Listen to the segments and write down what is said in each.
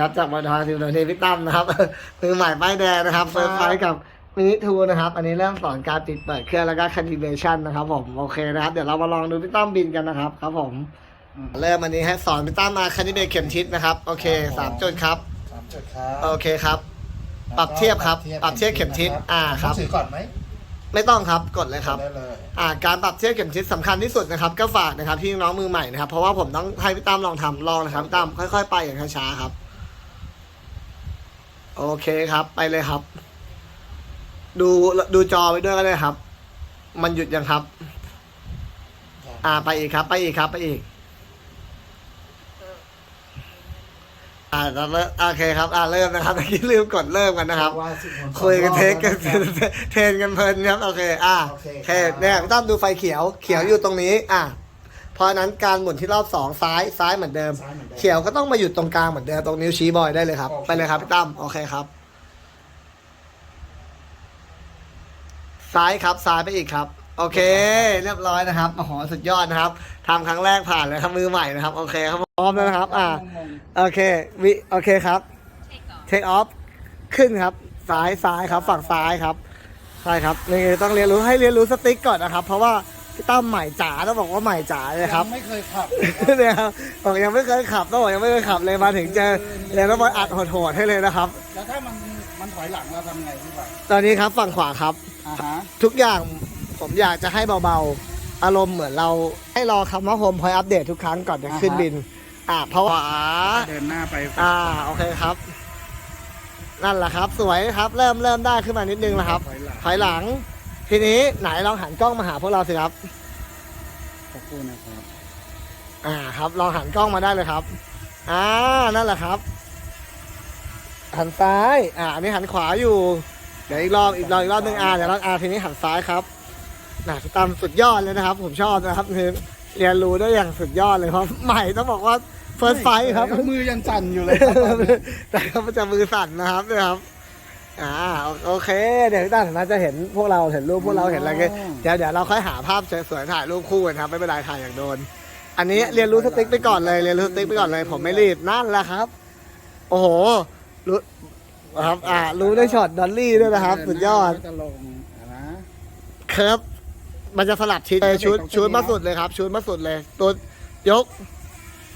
ครับจากบอลทอยสิบนาทีพี่ตั้มนะครับมือใหม่ป้ายแดงนะครับเฟิร์สไฟกับมินิทูนะครับ อันนี้เริ่มสอนการติดเปิดเครื่องแล้วก็คันดิเบชันนะครับผมโอเคนะครับ เดี๋ยวเรามาลองดูพี่ตั้มบินกันนะครับ ครับผมอืมเริ่มอันนี้ให้สอนพี่ตั้มมาคันดิเบเข็มทิศนะครับ โอเคสามจุดครับสามจุดครับโอเคครับ ปรับเทียบครับ ปรับเทียบเข็มทิศอ่าครับต้องสื่อก่อนไหมไม่ต้องครับกดเลยครับได้เลยอ่าการปรับเทียบเข็มทิศสำคัญที่สุดนะครับ ก็ฝากนะครับที่น้องมือใหม่นะครับเพราะว่าผมต้องให้พี่ตั้มลองทำลองนะครับพี่ตั้มค่อย ๆ ไปอย่างช้าๆครับ โอเคครับ ไปเลยครับ ดูดูจอไปด้วยก็ได้ครับ มันหยุดยังครับ อ่าไปอีกครับ ไปอีกครับ ไปอีก อ่าเราเริ่มโอเคครับ อ่าเริ่มนะครับเมื่อกี้ลืมกดเริ่มกันนะครับว่าสิบโมงคุยกันเทคกันรอบแล้วเทรนกันเพลินครับโอเค อ่าโอเคโอเคเนี่ยพี่ตั้มดูไฟเขียว เขียวอยู่ตรงนี้ อ่า เพราะฉะนั้นการหมุนที่รอบสองซ้ายซ้ายเหมือนเดิม ซ้ายเหมือนเดิม เขียวก็ต้องมาหยุดตรงกลางเหมือนเดิมตรงนิ้วชี้บอยได้เลยครับ โอเค ไปเลยครับพี่ตั้มโอเคครับ ซ้ายครับซ้ายไปอีกครับ โอเค เรียบร้อยนะครับโอ้โหสุดยอดนะครับทำครั้งแรกผ่านเลยครับมือใหม่นะครับ โอเคครับพร้อมแล้วนะครับ อ่า โอเควิโอเคครับเทคออฟขึ้นครับ ซ้ายซ้ายครับ ฝั่งซ้ายครับ ใช่ครับนี่ต้องเรียนรู้ให้เรียนรู้สติ๊กก่อนนะครับ เพราะว่า พี่ตั้มใหม่จ๋าต้องบอกว่าใหม่จ๋าเลยครับ ยังไม่เคยขับเนี่ยครับบอกยังไม่เคยขับต้องบอกยังไม่เคยขับเลยมาถึงเจอเรียนแล้วบอยอัดโหดๆให้เลยนะครับ แล้วถ้ามันมันถอยหลังเราทำไงพี่บ่าวตอนนี้ครับฝั่งขวาครับ อ่าฮะทุกอย่างผมอยากจะให้เบาๆ อารมณ์เหมือนเราให้รอคำว่าโฮมพอยอัปเดตทุกครั้งก่อนจะขึ้นบิน อ่าเพราะว่าเดินหน้าไปอ่าโอเคครับ นั่นแหละครับ สวยครับ เริ่มเริ่มได้ขึ้นมานิดนึงแล้วครับถอยหลังถอยหลัง ทีนี้ไหนลองหันกล้องมาหาพวกเราสิครับ ขอบคุณนะครับ อ่าครับลองหันกล้องมาได้เลยครับ อ่านั่นแหละครับ หันซ้าย อ่าอันนี้หันขวาอยู่ เดี๋ยวอีกรอบอีกรอบอีกรอบหนึ่งอ่าเดี๋ยวเราอ่าทีนี้หันซ้ายครับน่ะตามสุดยอดเลยนะครับ ผมชอบนะครับคือเรียนรู้ได้อย่างสุดยอดเลยเพราะใหม่ต้องบอกว่าเฟิร์สไฟครับ มือยังสั่นอยู่เลยครับตอนนี้แต่เขาจะมือสั่นนะครับเนี่ยครับ อ่าโอเค เดี๋ยวพี่ตั้นน่าจะเห็นพวกเราเห็นรูปพวกเราเห็นอะไรกันเดี๋ยวเดี๋ยวเราค่อยหาภาพสวยๆถ่ายรูปคู่กันครับไม่เป็นไรถ่ายอย่างโดน อันนี้เรียนรู้สติ๊กไปก่อนเลยเรียนรู้สติ๊กไปก่อนเลย ผมไม่รีบนั่นแหละครับ โอ้โหรู้ครับอ่ารู้ได้ช็อตดอลลี่ด้วยนะครับ สุดยอดจะลงอะนะเคิร์ฟมันจะสลับชิดเลยชุดตรงนี้ชุดมาสุดเลยครับ ชุดมาสุดเลยตัวยก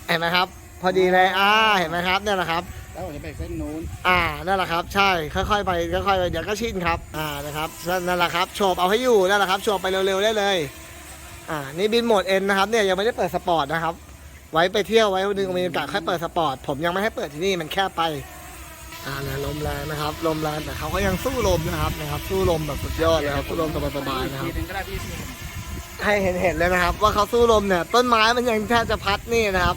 เห็นไหมครับ พอดีเลยอ่าเห็นไหมครับเนี่ยแหละครับ แล้วผมจะไปเส้นนู้นอ่านั่นแหละครับใช่ค่อยๆไปค่อยๆไปเดี๋ยวก็ชินครับอ่านะครับนั่นแหละครับโฉบเอาให้อยู่นั่นแหละครับโฉบไปเร็วๆได้เลยอ่านี่บินโหมดเอ็นนะครับเนี่ยยังไม่ได้เปิดสปอร์ตนะครับ ไว้ไปเที่ยวไว้วันหนึงมีโอกาสค่อยเปิดสปอร์ตผมยังไม่ให้เปิดที่นี่มันแค่ไปอ่าเนี่ยลมแรงนะครับลมแรงแต่เขาก็ยังสู้ลมนะครับนะครับ สู้ลมแบบสุดยอดเลยครับสู้ลมสบายๆนะครับทีนึงก็ได้พี่พี่ให้เห็นเห็นๆเลยนะครับ ว่าเขาสู้ลมเนี่ยต้นไม้มันยังแทบจะพัดนี่นะครับ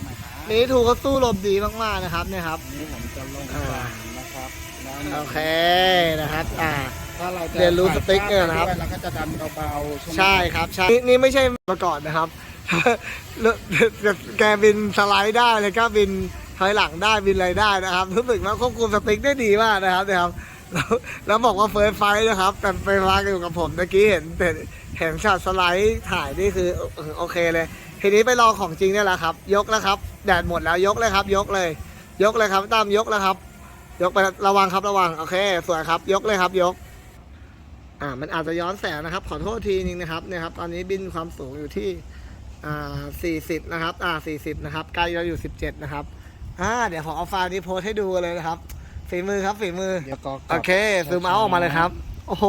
นี่ทูเขาสู้ลมดีมากๆนะครับเนี่ยครับนี่ผมจะลง อ่าฝั่งนะครับแล้วโอเคนะครับอ่าถ้าเราจะเรียนรู้สติ๊กเกอร์นะครับ เราก็จะดันเบาๆใช่ไหม ใช่ครับใช่นี่นี่ไม่ใช่มาก่อนนะครับ แกบินสไลด์ได้เลยก็บินถอยหลังได้บินอะไรได้นะครับรู้สึกว่าควบคุมสติ๊กได้ดีมากนะครับนะครับแล้วแล้วบอกว่าเฟิร์สไฟท์นะครับ แต่ไปฟังอยู่กับผมเมื่อกี้เห็นเห็นเห็นช็อตสไลด์ถ่ายนี่คือเออโอเคเลย ทีนี้ไปรอของจริงเนี่ยแหละครับ ยกแล้วครับ แดดหมดแล้วยกเลยครับ ยกเลย ยกเลยครับตามยกแล้วครับ ยกไประวังครับระวังโอเคสวยครับ ยกเลยครับยก อ่า มันอาจจะย้อนแสงนะครับ ขอโทษทีนึงนะครับเนี่ยครับ ตอนนี้บินความสูงอยู่ที่อ่า40นะครับ อ่า40นะครับไกลเราอยู่17นะครับอ่าเดี๋ยวขอเอาไฟล์นี้โพสต์ให้ดูเลยนะครับฝีมือครับฝีมือเดี๋ยวก็โอเคซูมเอาออกมาเลยครับ โอ้โห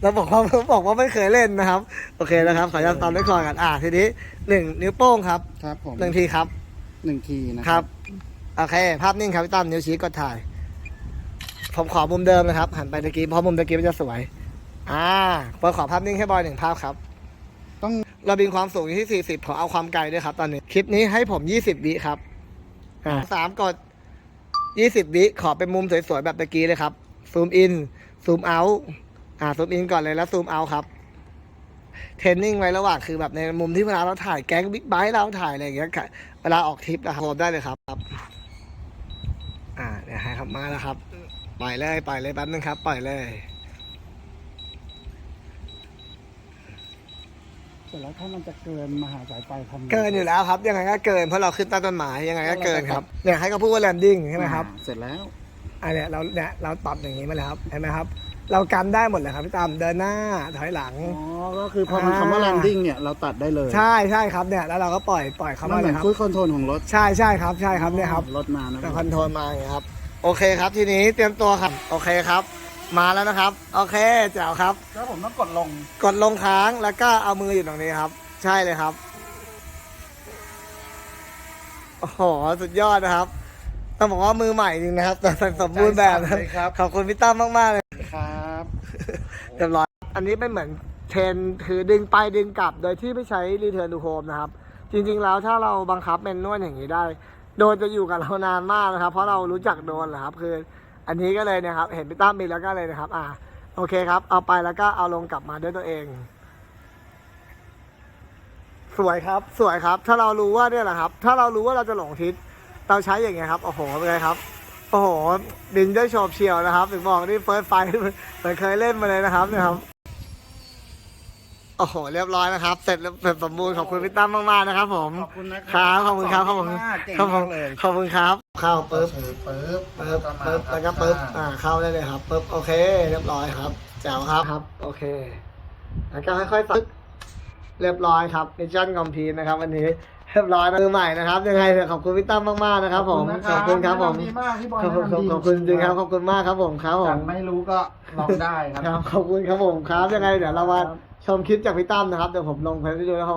แล้วบอกว่าบอกว่าไม่เคยเล่นนะครับ โอเคนะครับ ขออนุญาตตามด้วยก่อนกันอ่าทีนี้หนึ่งนิ้วโป้งครับครับผมหนึ่งทีครับหนึ่งทีนะครับ โอเค ภาพนิ่งครับพี่ตั้มนิ้วชี้กดถ่าย ผมขอมุมเดิมนะครับ หันไปตะกี้เพราะมุมตะกี้มันจะสวย อ่าบอยขอภาพนิ่งให้บอยหนึ่งภาพครับ ต้องเราบินความสูงอยู่ที่ 40ขอเอาความไกลด้วยครับ ตอนนี้ คลิปนี้ให้ผม 20 วิครับ อ่าสามกด 20 วิขอเป็นมุมสวยๆแบบตะกี้เลยครับ ซูมอิน ซูมเอาท์อ่า ซูมอินก่อนเลยแล้วซูมเอาท์ครับ เทรนนิ่งไว้ระหว่างคือแบบในมุมที่เวลาเราถ่ายแก๊งบิ๊กไบค์เราถ่ายอะไรอย่างเงี้ยค่ะเวลาออกทริปนะครับผมได้เลยครับ อ่าเดี๋ยวให้ครับมาแล้วครับปล่อยเลยปล่อยเลยแป๊บนึงครับปล่อยเลยเสร็จแล้วถ้ามันจะเกินมหาสายไฟทำไง เกินอยู่แล้วครับ ยังไงก็เกินเพราะเราขึ้นใต้ต้นไม้ยังไงก็เกินครับเนี่ยให้เขาพูดว่าแลนดิ้งใช่ไหมครับอ่าเสร็จแล้ว อันเนี้ยเราเนี่ยเราปรับอย่างนี้มาแล้วครับเห็นไหมครับ เรากันได้หมดเลยครับพี่ตามเดินหน้าถอยหลัง อ๋อ ก็คือพอมันอ่า คำว่า landing เนี่ย เราตัดได้เลยใช่ใช่ครับเนี่ยแล้วเราก็ปล่อยปล่อยเขามันมาเหเลมือยนครับ คุยคอนโทรลของรถใช่ใช่ครับใช่ครับเนี่ยครับรถมานะเราคอนโทรลมาอย่างนี้ครับ โอเคครับทีนี้เตรียมตัวครับโอเคครับ มาแล้วนะครับ โอเคแจ๋วครับ แล้วผมต้องกดลง กดลงค้างแล้วก็เอามืออยู่ตรงนี้ครับ ใช่เลยครับโอ้โหสุดยอดนะครับต้องบอกว่ามือใหม่จริงนะครับแต่สมบูรณ์แบบนะใจสั่นเลยครับขอบคุณพี่ตั้มมากๆเลยครับเรียบร้อยอันนี้เป็นเหมือนเทรนคือดึงไปดึงกลับโดยที่ไม่ใช้รีเทิร์นทูโฮมนะครับ จริงๆแล้วถ้าเราบังคับแมนนวลอย่างนี้ได้ โดนจะอยู่กับเรานานมากนะครับ เพราะเรารู้จักโดนแหละครับ คืออันนี้ก็เลยนะครับ เห็นพี่ตั้มมีแล้วก็เลยนะครับ อ่า โอเคครับ เอาไปแล้วก็เอาลงกลับมาด้วยตัวเอง สวยครับ สวยครับ ถ้าเรารู้ว่าเนี่ยแหละครับ ถ้าเรารู้ว่าเราจะหลงทิศเราใช้อย่างเงี้ยครับโอ้โหเป็นไงครับ โอ้โหบินได้โฉบเฉี่ยวนะครับ ถึงบอกนี่เฟิร์สไฟเหมือนเคยเล่นมาเลยนะครับนี่ยครับ อ้โหเรียบร้อยนะครับ เสร็จแล้วเสร็จสมบูรณ์ขอบคุณพี่ตั้มมากๆนะครับ ผมขอบคุณนะคครัรับขอบคุณครับขอบคุณมากเก่งครับผมามกเลยขอบคุณครับ เข้าปึ๊บถือปึ๊บปึ๊บปึ๊บแล้วก็ปึ๊บอ่าเข้าได้เลยครับปึ๊บโอเค เรียบร้อยครับแจ๋วครับครับ โอเคแล้วก็ค่อยๆปึ๊บเรียบร้อยครับมิชชั่นคอมพลีทนะครับ วันนี้เรียบร้อยมือใหม่นะครับ ยังไงเนี่ยขอบคุณพี่ตั้มมากๆนะครับผมขอบคุณครับผมดีมากพี่บอยขอบคุณขอบคุณจริงครับขอบคุณมากครับผมครับผจัมดไม่รู้ก็ลองได้ครับครับขอบคุณครับผมครับยังไงเดี๋ยวเรามา ชมคลิปจากพี่ตั้มนะครับ เดี๋ยวผมลงไปให้ดูนะครับ